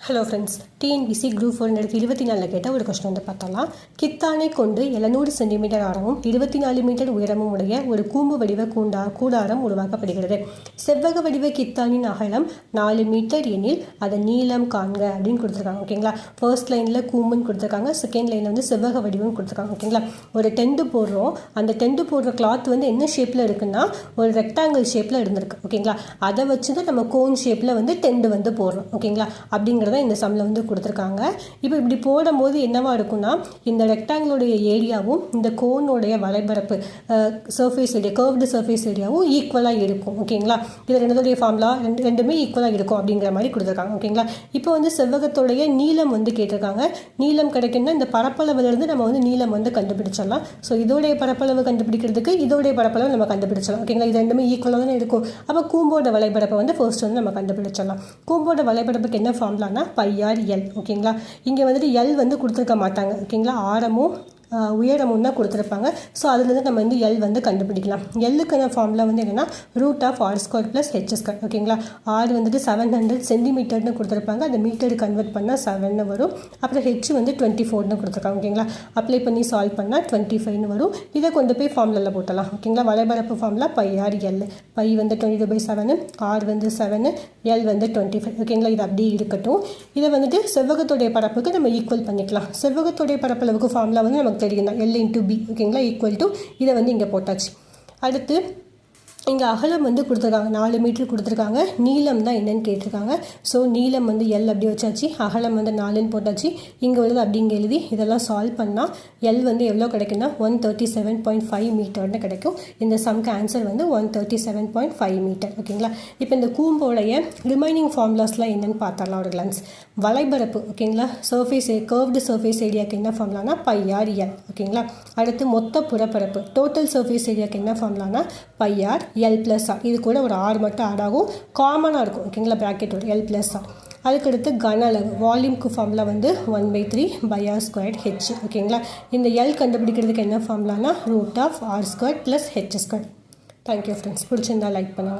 Hello friends TNPSC group four நடத்தி இருபத்தி நாலில் கேட்ட ஒரு கொஸ்டின் வந்து பார்த்தலாம் கித்தானை கொண்டு எழுநூறு சென்டிமீட்டர் ஆரமும் இருபத்தி நாலு மீட்டர் உயரமும் உடைய ஒரு கூம்பு வடிவ கூண்டா கூடாரம் உருவாக்கப்படுகிறது செவ்வக வடிவ கித்தானின் அகலம் நாலு மீட்டர் எனில் அதன் நீளம் காண்க அப்படின்னு கொடுத்துருக்காங்க ஓகேங்களா ஃபர்ஸ்ட் லைனில் கூம்புன்னு கொடுத்துருக்காங்க செகண்ட் லைனில் வந்து செவ்வக வடிவம் கொடுத்துருக்காங்க ஓகேங்களா ஒரு டென்ட்டு போடுறோம் அந்த டென்ட்டு போடுற கிளாத் வந்து என்ன ஷேப்பில் இருக்குன்னா ஒரு ரெக்டாங்கிள் ஷேப்பில் இருந்திருக்கு ஓகேங்களா அதை வச்சு தான் நம்ம கோன் ஷேப்பில் வந்து டென்ட் வந்து போடுறோம் ஓகேங்களா அப்படிங்கிற அப்படிங்கிறத இந்த சம்மில் வந்து கொடுத்துருக்காங்க. இப்போ இப்படி போடும்போது என்னவாக இருக்கும்னா இந்த ரெக்டாங்கிளுடைய ஏரியாவும் இந்த கோனுடைய வலைபரப்பு சர்ஃபேஸ் ஏரியா கர்வ்டு சர்ஃபேஸ் ஏரியாவும் ஈக்குவலாக இருக்கும். ஓகேங்களா? இது ரெண்டுடைய ஃபார்முலா ரெண்டு ரெண்டுமே ஈக்குவலாக இருக்கும் அப்படிங்கிற மாதிரி கொடுத்துருக்காங்க. ஓகேங்களா? இப்போ வந்து செவ்வகத்துடைய நீளம் வந்து கேட்டிருக்காங்க. நீளம் கிடைக்குன்னா இந்த பரப்பளவுலேருந்து நம்ம வந்து நீளம் வந்து கண்டுபிடிச்சிடலாம். ஸோ இதோடைய பரப்பளவு கண்டுபிடிக்கிறதுக்கு இதோடைய பரப்பளவு நம்ம கண்டுபிடிச்சிடலாம். ஓகேங்களா? இது ரெண்டுமே ஈக்குவலாக தானே இருக்கும். அப்போ கூம்போட வலைபரப்பை வந்து ஃபர்ஸ்ட் வந்து நம்ம கண்டுபிடிச்சிடலாம். கூம்போட வலைபரப்புக்கு என்ன ஃபார்ம்லான்னா பையார் எல் ஓகேங்களா இங்கே வந்துட்டு எல் வந்து கொடுத்துருக்க மாட்டாங்க ஓகேங்களா ஆரமும் உயரமும் தான் கொடுத்துருப்பாங்க. ஸோ அதுலேருந்து நம்ம வந்து எல் வந்து கண்டுபிடிக்கலாம். எல்லுக்கான ஃபார்முலா வந்து என்னென்னா root of r square plus h square ஓகேங்களா ஆர் வந்துட்டு செவன் ஹண்ட்ரட் சென்டிமீட்டர்னு கொடுத்துருப்பாங்க. அந்த மீட்டர் கன்வெர்ட் பண்ணால் செவன்னு வரும். அப்புறம் ஹெச் வந்து டுவெண்ட்டி ஃபோர்னு கொடுத்துருக்காங்க. ஓகேங்களா அப்ளை பண்ணி சால்வ் பண்ணால் டுவெண்ட்டி ஃபைவ்னு வரும். இதை கொண்டு போய் ஃபார்முலாவில் போட்டலாம். ஓகேங்களா வலைபரப்பு formula pi r l pi வந்து twenty two by seven r வந்து செவனு எல் வந்து டுவெண்ட்டி ஃபைவ் ஓகேங்களா இது அப்படியே இருக்கட்டும். இதை வந்துட்டு செவ்வகத்துடைய பரப்புக்கு நம்ம ஈக்குவல் பண்ணிக்கலாம். செவ்வகத்துடைய பரப்பளவுக்கு ஃபார்முலா வந்து நமக்கு தெரியும் தான். எல் இன்ட்டு பி ஓகேங்களா ஈக்குவல் டு இதை வந்து இங்கே போட்டாச்சு. அடுத்து இங்கே அகலம் வந்து கொடுத்துருக்காங்க. நாலு மீட்ரு கொடுத்துருக்காங்க. நீளம் தான் என்னன்னு கேட்டிருக்காங்க. ஸோ நீளம் வந்து எல் அப்படி வச்சாச்சு. அகலம் வந்து நாலுன்னு போட்டாச்சு. இங்கே உள்ளது அப்படிங்க எழுதி இதெல்லாம் சால்வ் பண்ணால் எல் வந்து எவ்வளோ கிடைக்குன்னா one thirty seven point five மீட்டர்னு கிடைக்கும். இந்த சம்க்கு ஆன்சர் வந்து one thirty seven point five meter ஓகேங்களா இப்போ இந்த கூம்போடைய ரிமைனிங் ஃபார்முலாஸ்லாம் என்னென்னு பார்த்தரலாம் ஒரு கிளான்ஸ் வலைபரப்பு ஓகேங்களா சர்ஃபேஸ் கர்வ்டு சர்ஃபேஸ் ஏரியாவுக்கு என்ன ஃபார்முலானா பையார் எல் ஓகேங்களா அடுத்து மொத்த புறப்பரப்பு டோட்டல் சர்ஃபேஸ் ஏரியாவுக்கு என்ன ஃபார்முலானா pi r l plus r இது கூட ஒரு ஆர் மட்டும் ஆட் ஆகும். காமனாக இருக்கும். ஓகேங்களா ப்ராக்கெட் ஒரு எல் ப்ளஸ் ஆர் அதுக்கடுத்து கன அளவு. வால்யூம்க்கு ஃபார்முலா வந்து one by three pi r square h ஓகேங்களா இந்த எல் கண்டுபிடிக்கிறதுக்கு என்ன ஃபார்முலானா root of r square plus h square thank you friends பிடிச்சிருந்தா லைக் பண்ணுங்கள்